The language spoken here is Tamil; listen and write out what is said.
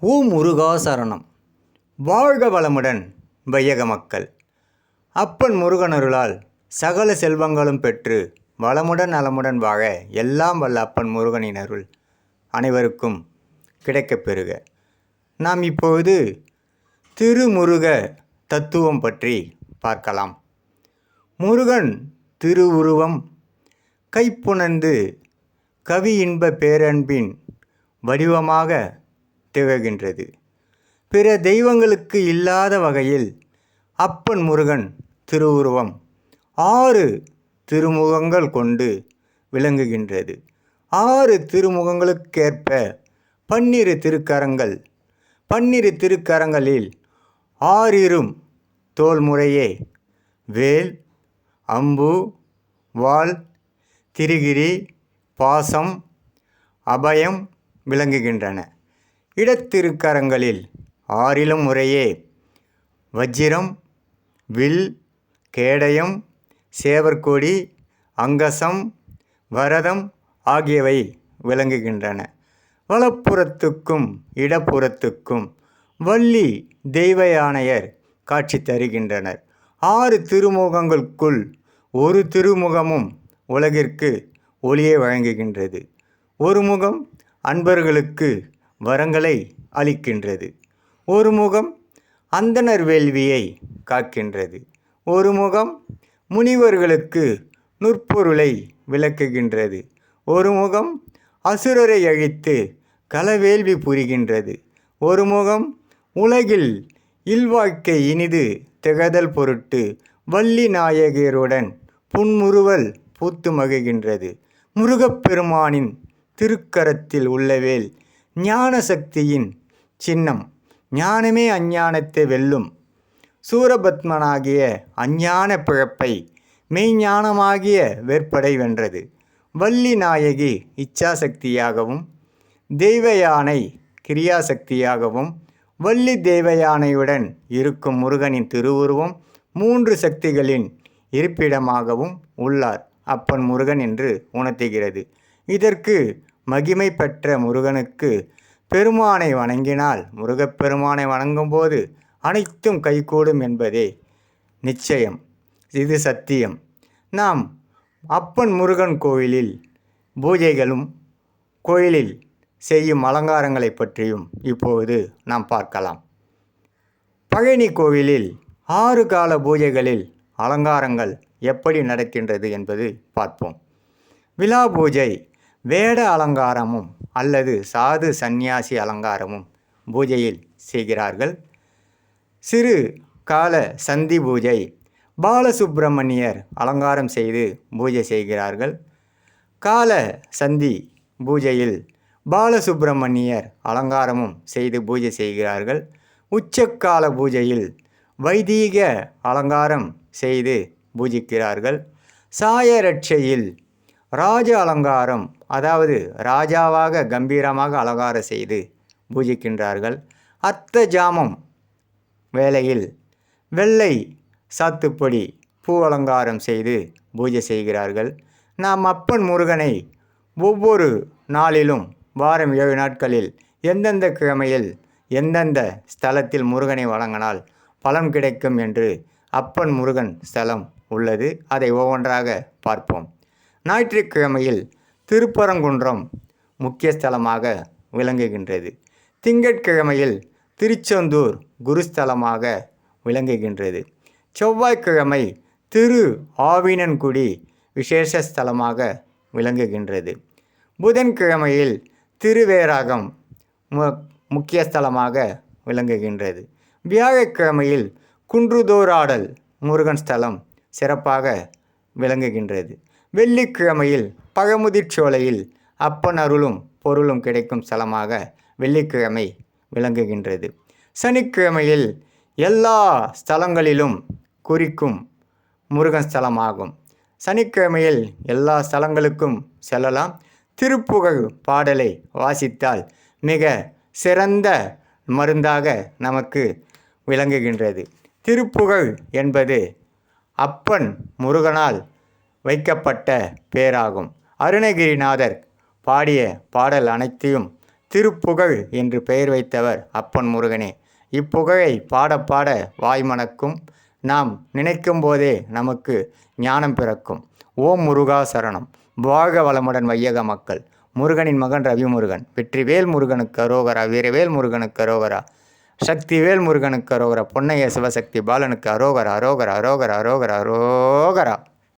ஓ முருகா சரணம். வாழ்க வளமுடன் வையக மக்கள். அப்பன் முருகனருளால் சகல செல்வங்களும் பெற்று வளமுடன் நலமுடன் வாழ எல்லாம் வல்ல அப்பன் முருகனின் அருள் அனைவருக்கும் கிடைக்கப் பெறுக. நாம் இப்பொழுது திருமுருக தத்துவம் பற்றி பார்க்கலாம். முருகன் திருவுருவம் கைப்புணர்ந்து கவி இன்ப பேரன்பின் வடிவமாக திகழ்கின்றது. பிற தெய்வங்களுக்கு இல்லாத வகையில் அப்பன் முருகன் திருவுருவம் ஆறு திருமுகங்கள் கொண்டு விளங்குகின்றது. ஆறு திருமுகங்களுக்கேற்ப பன்னிரு திருக்கரங்கள். பன்னிரு திருக்கரங்களில் ஆறிரும் தோல்முறையே வேல் அம்பு வாள் திரிகிரி பாசம் அபயம் விளங்குகின்றன. இடத்திருக்கரங்களில் ஆறிலும் முறையே வஜ்ரம் வில் கேடயம் சேவற்கொடி அங்கசம் வரதம் ஆகியவை விளங்குகின்றன. வலப்புறத்துக்கும் இடப்புறத்துக்கும் வள்ளி தெய்வயானையர் காட்சி தருகின்றனர். ஆறு திருமுகங்களுக்குள் ஒரு திருமுகமும் உலகிற்கு ஒளியை வழங்குகின்றது. ஒரு முகம் அன்பர்களுக்கு வரங்களை அளிக்கின்றது. ஒரு முகம் அந்தணர் வேள்வியை காக்கின்றது. ஒரு முகம் முனிவர்களுக்கு நுற்பொருளை விளக்குகின்றது. ஒரு முகம் அசுரரை அழித்து களவேள்வி புரிகின்றது. ஒரு முகம் உலகில் இல்வாழ்க்கை இனிது திகதல் பொருட்டு வள்ளி நாயகியருடன் புன்முறுவல் பூத்து மகிழ்கின்றது. முருகப்பெருமானின் திருக்கரத்தில் உள்ளவேல் ஞான சக்தியின் சின்னம். ஞானமே அஞ்ஞானத்தை வெல்லும். சூரபத்மனாகிய அஞ்ஞான பிழப்பை மெய்ஞானமாகிய வேற்படை வென்றது. வள்ளி நாயகி இச்சாசக்தியாகவும் தெய்வ யானை கிரியாசக்தியாகவும் வள்ளி தேவயானையுடன் இருக்கும் முருகனின் திருவுருவம் மூன்று சக்திகளின் இருப்பிடமாகவும் உள்ளார். அப்பன் முருகன் என்று உணர்த்துகிறது. இதற்கு மகிமை பெற்ற முருகனுக்கு பெருமானை வணங்கினால் முருகப்பெருமானை வணங்கும்போது அனைத்தும் கைகூடும் என்பதே நிச்சயம். இது சத்தியம். நாம் அப்பன் முருகன் கோயிலில் பூஜைகளும் கோயிலில் செய்யும் அலங்காரங்களை பற்றியும் இப்போது நாம் பார்க்கலாம். பழனி கோவிலில் ஆறு கால பூஜைகளில் அலங்காரங்கள் எப்படி நடக்கின்றது என்பது பார்ப்போம். விழா பூஜை வேட அலங்காரமும் அல்லது சாது சந்நியாசி அலங்காரமும் பூஜையில் செய்கிறார்கள். சிறு கால சந்தி பூஜை பாலசுப்பிரமணியர் அலங்காரம் செய்து பூஜை செய்கிறார்கள். கால சந்தி பூஜையில் பாலசுப்பிரமணியர் அலங்காரமும் செய்து பூஜை செய்கிறார்கள். உச்சக்கால பூஜையில் வைதீக அலங்காரம் செய்து பூஜிக்கிறார்கள். சாயரட்சையில் ராஜ அலங்காரம் அதாவது ராஜாவாக கம்பீரமாக அலங்காரம் செய்து பூஜிக்கின்றார்கள். அர்த்த ஜாமம் வேளையில் வெள்ளை சாத்துப்பொடி பூ அலங்காரம் செய்து பூஜை செய்கிறார்கள். நாம் அப்பன் முருகனை ஒவ்வொரு நாளிலும் வாரம் ஏழு நாட்களில் எந்தெந்த கிழமையில் எந்தெந்த ஸ்தலத்தில் முருகனை வழங்கினால் பலன் கிடைக்கும் என்று அப்பன் முருகன் ஸ்தலம் உள்ளது. அதை ஒவ்வொன்றாக பார்ப்போம். ஞாயிற்றுக்கிழமையில் திருப்பரங்குன்றம் முக்கிய ஸ்தலமாக விளங்குகின்றது. திங்கட்கிழமையில் திருச்செந்தூர் குருஸ்தலமாக விளங்குகின்றது. செவ்வாய்க்கிழமை திரு ஆவினன்குடி விசேஷ ஸ்தலமாக விளங்குகின்றது. புதன்கிழமையில் திருவேராகம் மு முக்கிய ஸ்தலமாக விளங்குகின்றது. வியாழக்கிழமையில் குன்றுதோராடல் முருகன் ஸ்தலம் சிறப்பாக விளங்குகின்றது. வெள்ளிக்கிழமையில் பழமுதிர்ச்சோலையில் அப்பன் அருளும் பொருளும் கிடைக்கும் ஸ்தலமாக வெள்ளிக்கிழமை விளங்குகின்றது. சனிக்கிழமையில் எல்லா ஸ்தலங்களிலும் குறிக்கும் முருகன் ஸ்தலமாகும். சனிக்கிழமையில் எல்லா ஸ்தலங்களுக்கும் செல்லலாம். திருப்புகழ் பாடலை வாசித்தால் மிக சிறந்த மருந்தாக நமக்கு விளங்குகின்றது. திருப்புகழ் என்பது அப்பன் முருகனால் வைக்கப்பட்ட பேராகும். அருணகிரிநாதர் பாடிய பாடல் அனைத்தையும் திருப்புகழ் என்று பெயர் வைத்தவர் அப்பன் முருகனே. இப்புகழை பாட பாட வாய்மணக்கும். நாம் நினைக்கும் போதே நமக்கு ஞானம் பிறக்கும். ஓம் முருகா சரணம். வாழ்க வளமுடன் வையக மக்கள். முருகனின் மகன் ரவிமுருகன். வெற்றிவேல் முருகனுக்கு அரோகரா. வீரவேல் முருகனுக்கு அரோகரா. சக்திவேல் முருகனுக்கு அரோகரா. பொன்னைய சிவசக்தி பாலனுக்கு அரோகரா. அரோகரா. அரோகரா. அரோகரா. அரோகரா.